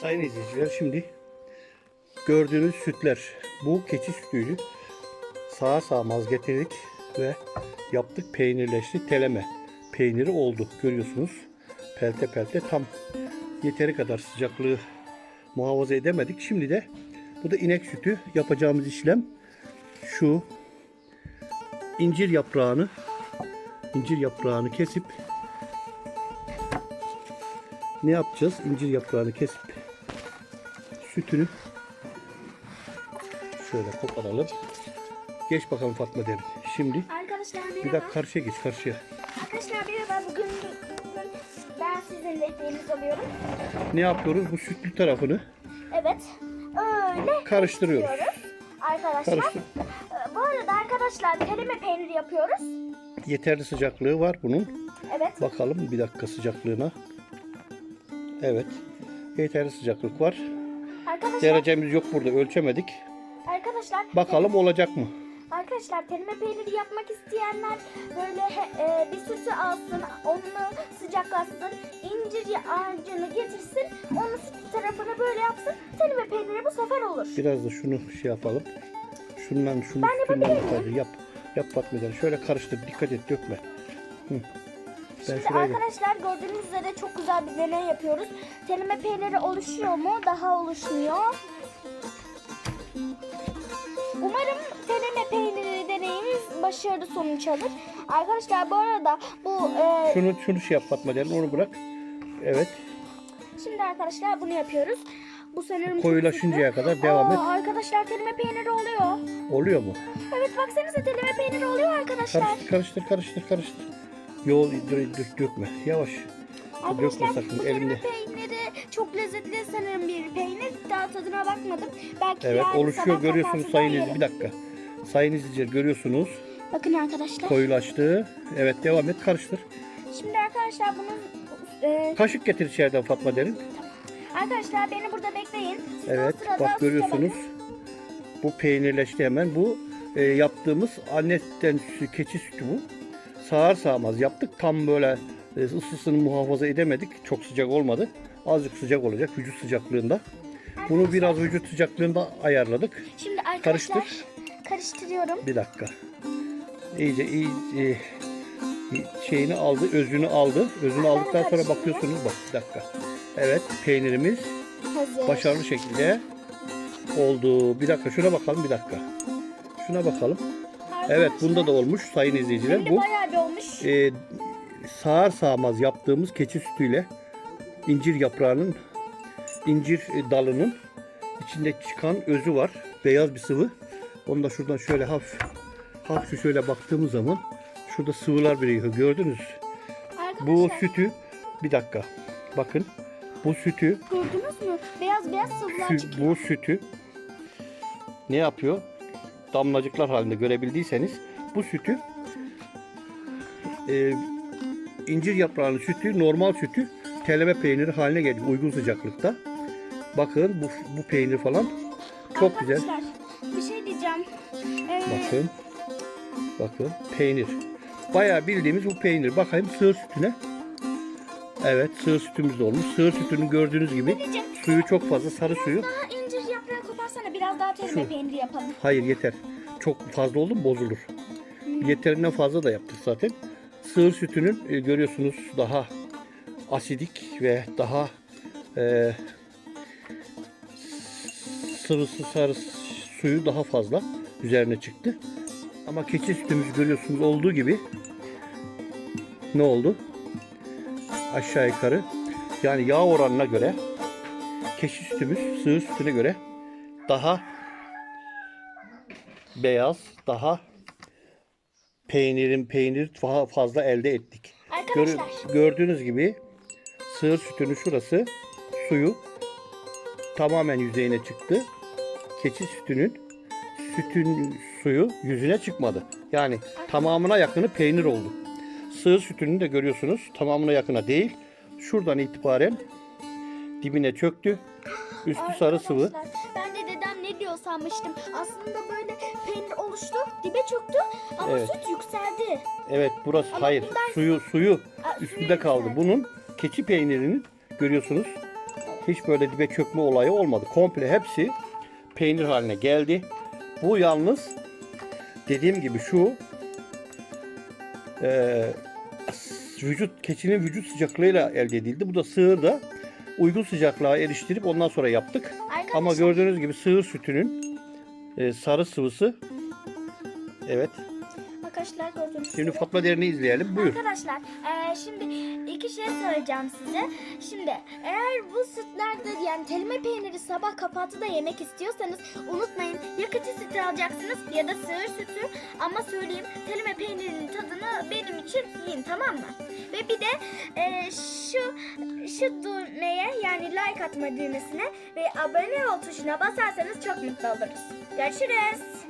Sayın izleyiciler şimdi gördüğünüz sütler bu keçi sütüydü. Sağa sağmaz getirdik ve yaptık peynirleşti teleme peyniri oldu görüyorsunuz. Pelte pelte tam yeteri kadar sıcaklığı muhafaza edemedik. Şimdi de bu da inek sütü yapacağımız işlem şu incir yaprağını incir yaprağını kesip ne yapacağız? İncir yaprağını kesip sütünü şöyle koparalım. Geç bakalım Fatma derim. Şimdi Arkadaşlar bir merhaba. dakika karşıya geç karşıya. Arkadaşlar merhaba. Bugün, bugün ben sizin rehberiniz oluyorum. Ne yapıyoruz? Bu sütlü tarafını Evet. Öyle karıştırıyoruz. yapıyoruz. Arkadaşlar. Karıştır. Ee, Bu arada arkadaşlar teleme peyniri yapıyoruz. Yeterli sıcaklığı var bunun. Evet. Bakalım bir dakika sıcaklığına. Evet. Yeterli sıcaklık var. Arkadaşlar. Derecemiz yok burada ölçemedik. Arkadaşlar. Bakalım olacak mı? Arkadaşlar teleme peyniri yapmak isteyenler böyle e, bir sütü alsın, onu sıcaklatsın, incir ağacını getirsin, onu süt tarafını böyle yapsın. Teleme peyniri bu sefer olur. Biraz da şunu şey yapalım. Şundan şunu Ben üstünden yapabilir miyim? yukarı yap. Yap Fatma derim. Şöyle karıştır. Dikkat et dökme. Hı. Şimdi şuraya arkadaşlar gördüğünüz üzere çok güzel bir deney yapıyoruz. Teleme peyniri oluşuyor mu? Daha oluşmuyor. Umarım teleme peyniri deneyimiz başarılı sonuç alır. Arkadaşlar bu arada bu e, şunu şunu şey yap Fatma derim. Onu bırak. Evet. şimdi arkadaşlar bunu yapıyoruz. Bu sanırım Koyulaşıncaya kadar devam et. Aa, Arkadaşlar teleme peyniri oluyor. Oluyor mu? Evet baksanıza teleme peyniri oluyor arkadaşlar. Karıştır karıştır karıştır karıştır. Yol dö- dö- dökme. Yavaş. Dökme sakın elinde. peyniri çok lezzetli sanırım bir peynir. Daha tadına bakmadım. Belki Evet yarın oluşuyor sabah görüyorsunuz kahvaltıda sayın yerim. Bir dakika. Sayın izleyiciler görüyorsunuz. Bakın arkadaşlar. Koyulaştı. Evet devam et karıştır. Şimdi arkadaşlar bunun e, Kaşık getir içeriden Fatma derin. arkadaşlar beni burada bekleyin. Siz o Evet sırada bak süte görüyorsunuz. bakın. Bu peynirleşti hemen. Bu e, yaptığımız annetten sütü, keçi sütü bu. Sağır sağmaz yaptık. Tam böyle e, ısısını muhafaza edemedik. Çok sıcak olmadı. Azıcık sıcak olacak vücut sıcaklığında. Bunu biraz vücut sıcaklığında ayarladık. Şimdi arkadaşlar Karıştır. karıştırıyorum. Bir dakika. İyice iyice şeyini aldı, özünü aldı. Özünü aldıktan sonra bakıyorsunuz bak bir dakika. Evet peynirimiz Hazır. başarılı şekilde oldu. Bir dakika şuna bakalım bir dakika. Şuna bakalım. Evet bunda da olmuş sayın izleyiciler. Şimdi Bu bayağı bir olmuş. e, sağır sağmaz yaptığımız keçi sütüyle incir yaprağının incir e, dalının içinde çıkan özü var. Beyaz bir sıvı. Onu da şuradan şöyle hafif hafif şöyle baktığımız zaman şurada sıvılar birikiyor. Gördünüz. arkadaşlar Bu sütü bir dakika. Bakın. Bu sütü gördünüz mü? Beyaz beyaz sıvılar Sü- çıkıyor. bu sütü ne yapıyor? Damlacıklar halinde görebildiyseniz bu sütü e, incir yaprağının sütü normal sütü teleme peyniri haline geldi uygun sıcaklıkta. Bakın bu, bu peynir falan çok güzel. Bir şey diyeceğim. Ee, Bakın. Bakın peynir. Bayağı bildiğimiz bu peynir. Bakayım sığır sütüne. Evet sığır sütümüz de olmuş. Sığır sütünü gördüğünüz gibi diyeceğim. suyu çok fazla sarı suyu. Şu. peyniri yapalım. Hayır yeter. Çok fazla oldu mu bozulur. Yeterinden fazla da yaptık zaten. Sığır sütünün e, görüyorsunuz daha asidik ve daha e, sıvısı sarı suyu daha fazla üzerine çıktı. Ama keçi sütümüz görüyorsunuz olduğu gibi ne oldu? Aşağı yukarı yani yağ oranına göre keçi sütümüz sığır sütüne göre daha beyaz, daha peynirin peynir daha fazla elde ettik. Arkadaşlar gördüğünüz gibi sığır sütünün şurası suyu tamamen yüzeyine çıktı. Keçi sütünün sütün suyu yüzüne çıkmadı. Yani tamamına yakını peynir oldu. Sığır sütünün de görüyorsunuz tamamına yakına değil. Şuradan itibaren dibine çöktü. Üstü sarı sıvı. Arkadaşlar, sanmıştım. Aslında böyle peynir oluştu, dibe çöktü ama Evet. süt yükseldi. Evet burası Ama hayır. bundan- Suyu suyu Aa, üstünde suyu kaldı. yükseldi. Bunun keçi peynirinin görüyorsunuz. Hiç böyle dibe çökme olayı olmadı. Komple hepsi peynir haline geldi. Bu yalnız dediğim gibi şu e, vücut keçinin vücut sıcaklığıyla elde edildi. Bu da sığır da uygun sıcaklığa eriştirip ondan sonra yaptık. Ama gördüğünüz gibi sığır sütünün e, sarı sıvısı. Evet. Arkadaşlar gördüğünüz Şimdi. Fatma Derin'i izleyelim. Buyur. Arkadaşlar eee, şimdi iki şey söyleyeceğim size. Şimdi eğer bu sütlerde yani telime peyniri sabah kahvaltıda yemek istiyorsanız unutmayın ya keçi sütü alacaksınız ya da sığır sütü. Ama söyleyeyim telime peynirinin tadını benim için yiyin tamam mı? Ve bir de eee, şu şu düğmeye yani like atma düğmesine ve abone ol tuşuna basarsanız çok mutlu oluruz. Görüşürüz.